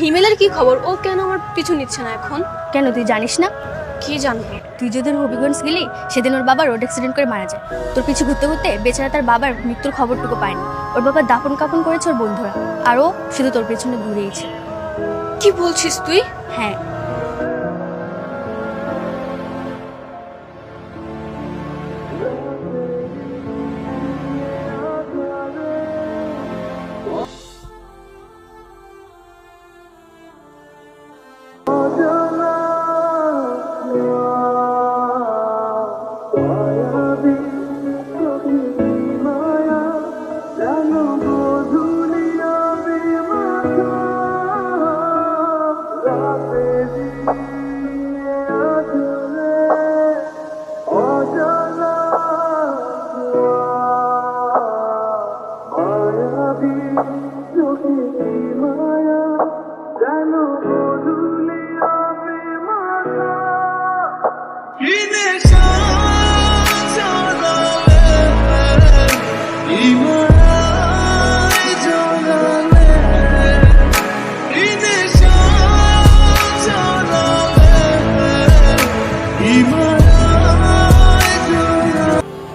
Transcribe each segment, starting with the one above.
হিমেলের কি খবর? ও কেন আমার পিছু নিচ্ছে না এখন? কেন তুই জানিস না? কি জানব? তুই যেদিন হবিগঞ্জ গেলি সেদিন ওর বাবা রোড অ্যাক্সিডেন্ট করে মারা যায়। তোর পিছু ঘুরতে ঘুরতে বেচারা তার বাবার মৃত্যুর খবরটুকু পায়নি ওর বাবা দাপন কাপন করেছে ওর বন্ধুরা। আরও ও শুধু তোর পেছনে ঘুরিয়েছে কি বলছিস তুই? হ্যাঁ।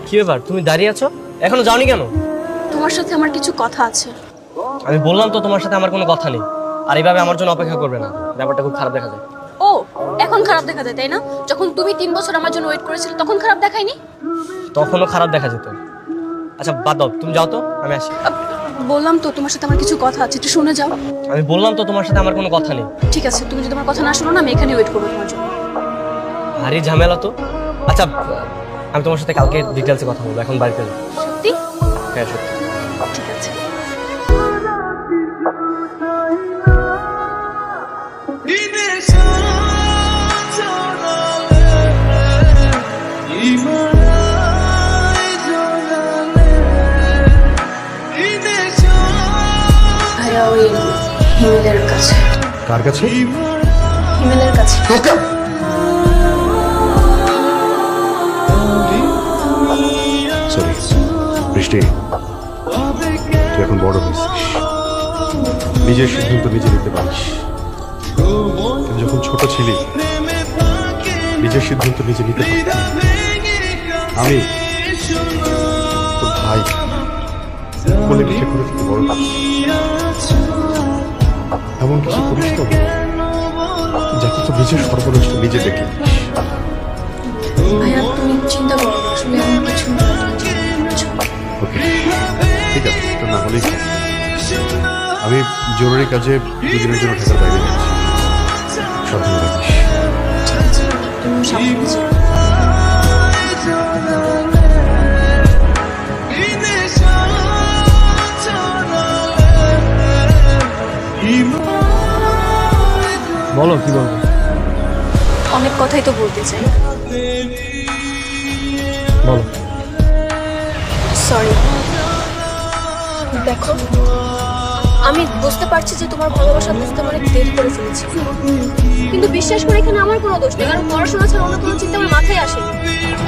কি ব্যাপার? তুমি দাঁড়িয়ে আছো? এখনও যাওনি কেন? তোমার সাথে আমার কিছু কথা আছে। আমি বললাম তো তোমার সাথে আমার কোনো কথা নেই। আর এইভাবে আমার জন্য অপেক্ষা করবে না। ব্যাপারটা খুব খারাপ দেখা যায়। ও এখন খারাপ দেখা যায় তাই না? যখন তুমি তিন বছর আমার জন্য ওয়েট করেছিলে তখন খারাপ দেখায়নি? তখনও খারাপ দেখা যেত। আচ্ছা বাদ দাও তুমি যাও তো আমি আসি। বললাম তো তোমার সাথে আমার কিছু কথা আছে একটু শুনে যাও। আমি বললাম তো তোমার সাথে আমার কোনো কথা নেই। ঠিক আছে তুমি যদি আমার কথা না শোনো না আমি এখানে ওয়েট করব তোমার জন্য। ভারী ঝামেলা তো। আচ্ছা আমি তোমার সাথে কালকে ডিটেলসে কথা বলব এখন বাড়িতে যাও সত্যি? হ্যাঁ সত্যি। ঠিক আছে। হিমেলের কাছে। কার কাছে? হিমেলের কাছে? নিজের সিদ্ধান্ত নিজে নিতে পারিস যখন ছোট ছিলি নিজের সিদ্ধান্ত নিজে নিতে পারতি না। আমি তোর ভাই কোলে পিঠে করে থেকে বড় এমন কিছু করিস তো যাতে তো নিজের সর্বনষ্ট নিজে দেখে চিন্তা করো আসলে এমন কিছু ঠিক আছে তো না হলেই। আমি জরুরি কাজে দুদিনের জন্য ঢাকার বাইরে যাচ্ছি। সাবধানে। বলো কি বলব? অনেক কথাই তো বলতে চাই। বলো। সরি দেখো আমি বুঝতে পারছি যে তোমার ভালোবাসা বুঝতে অনেক দেরি করে ফেলেছি। কিন্তু বিশ্বাস করে এখানে আমার কোনো দোষ নেই, কারণ পড়াশোনা ছাড়া অন্য কোনো চিন্তা আমার মাথায় আসেনি।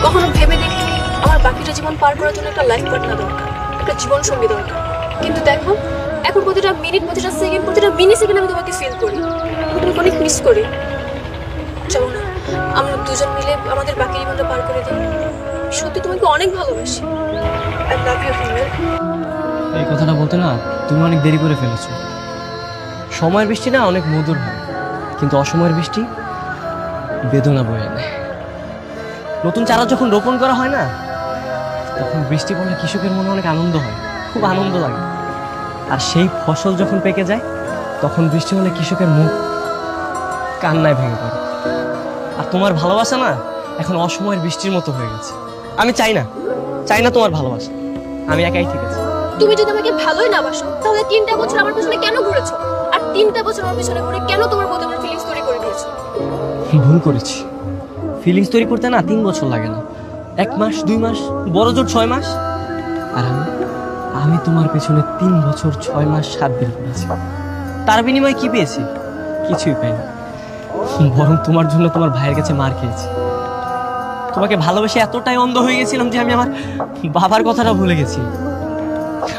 কখনো ভেবে দেখিনি আমার বাকিটা জীবন পার করার জন্য একটা লাইফ পার্টনার দরকার, একটা জীবন সঙ্গী দরকার। কিন্তু দেখো, এখন প্রতিটা মিনিট প্রতিটা সেকেন্ড প্রতিটা মিনি সেকেন্ড আমি তোমাকে ফিল করি। তোমাকে অনেক মিস করি। চলো না, আমরা দুজন মিলে আমাদের বাকি জীবনটা পার করে দিই। সত্যি তোমাকে অনেক ভালোবাসি। আই লাভ ইউ ফিমেল এই কথাটা বলতে না তুমি অনেক দেরি করে ফেলেছো। সময়ের বৃষ্টি না অনেক মধুর হয়, কিন্তু অসময়ের বৃষ্টি বেদনা বয়ে আনে। নতুন চারা যখন রোপণ করা হয় না, তখন বৃষ্টি পড়লে কৃষকের মনে অনেক আনন্দ হয়, খুব আনন্দ লাগে। আর সেই ফসল যখন পেকে যায়, তখন বৃষ্টি হলে কৃষকের মুখ কান্নায় ভেঙে পড়ে। আর তোমার ভালোবাসা না এখন অসময়ের বৃষ্টির মতো হয়ে গেছে। আমি চাই না চাই না তোমার ভালোবাসা। আমি একাই ঠিক আছে। তুমি যদি আমাকে ভালোই না বাসো, তাহলে তিনটা বছর আমার পেছনে কেন ঘুরেছো? আর তিনটা বছর আমার পেছনে ঘুরে কেন তোমার প্রতি আমার ফিলিংস তৈরি করে দিয়েছ? ভুল করেছি। ফিলিংস তৈরি করতে না তিন বছর লাগে না। এক মাস, দুই মাস, বড় জোর ছয় মাস। আর আমি আমি তোমার পেছনে তিন বছর, ছয় মাস, সাত দিন করেছি তার বিনিময়ে কি পেয়েছি? কিছুই পাইনি। বরং তোমার জন্য তোমার ভাইয়ের কাছে মার খেয়েছি। তোমাকে ভালোবেসে এতটাই অন্ধ হয়ে গেছিলাম যে আমি আমার বাবার কথাটা ভুলে গেছি।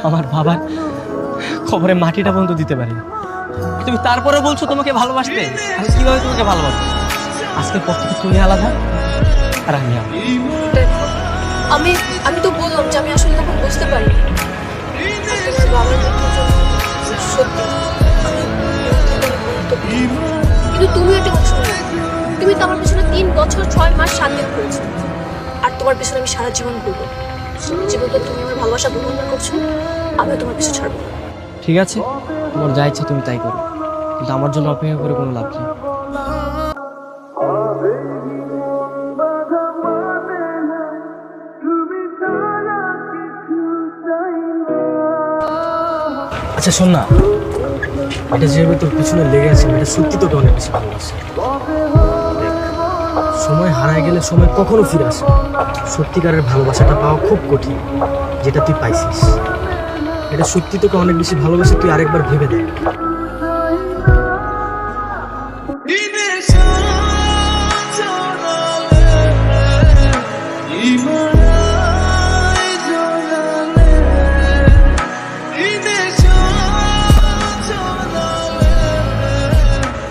আমার বাবার খবরে মাটিটা পর্যন্ত দিতে পারিনি। তুমি তারপরে বলছো তোমাকে ভালোবাসতে। আমি কীভাবে তোমাকে ভালোবাসবো? আজকের পর থেকে তুমি আলাদা আর আমি আমি আমি তো বললাম যে আমি আসলে তখন বুঝতে দিই। কিন্তু তুমি একটা কথা তুমি তো আমার পেছনে তিন বছর, ছয় মাস সাত দিন করেছ। আর তোমার পিছনে আমি সারা জীবন ঘুরবো তুমি আমার ভালোবাসা গ্রহণ করছ তোমার পিছু ছাড়বো ঠিক আছে, তোমার যা ইচ্ছা তুমি তাই করো। কিন্তু আমার জন্য অপেক্ষা করে কোনো লাভ নেই। আচ্ছা শোন না, এটা যেভাবে তোর পিছনে লেগে আছে এটা সত্যি তোকে অনেক বেশি ভালোবাসে। সময় হারায় গেলে সময় কখনো ফিরে আসে সত্যিকারের ভালোবাসাটা পাওয়া খুব কঠিন যেটা তুই পাইছিস। এটা সত্যি তোকে অনেক বেশি ভালোবাসে তুই আরেকবার ভেবে দেখ।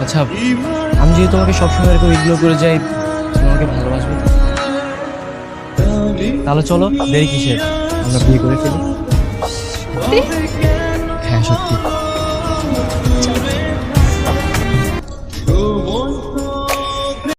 আচ্ছা আমি যদি তোমাকে সবসময় এরকম ইগনোর করে যাই আমাকে ভালোবাসবে? তাহলে চলো দেরি কিসের? আমরা বিয়ে করে ফেলি। হ্যাঁ সত্যি।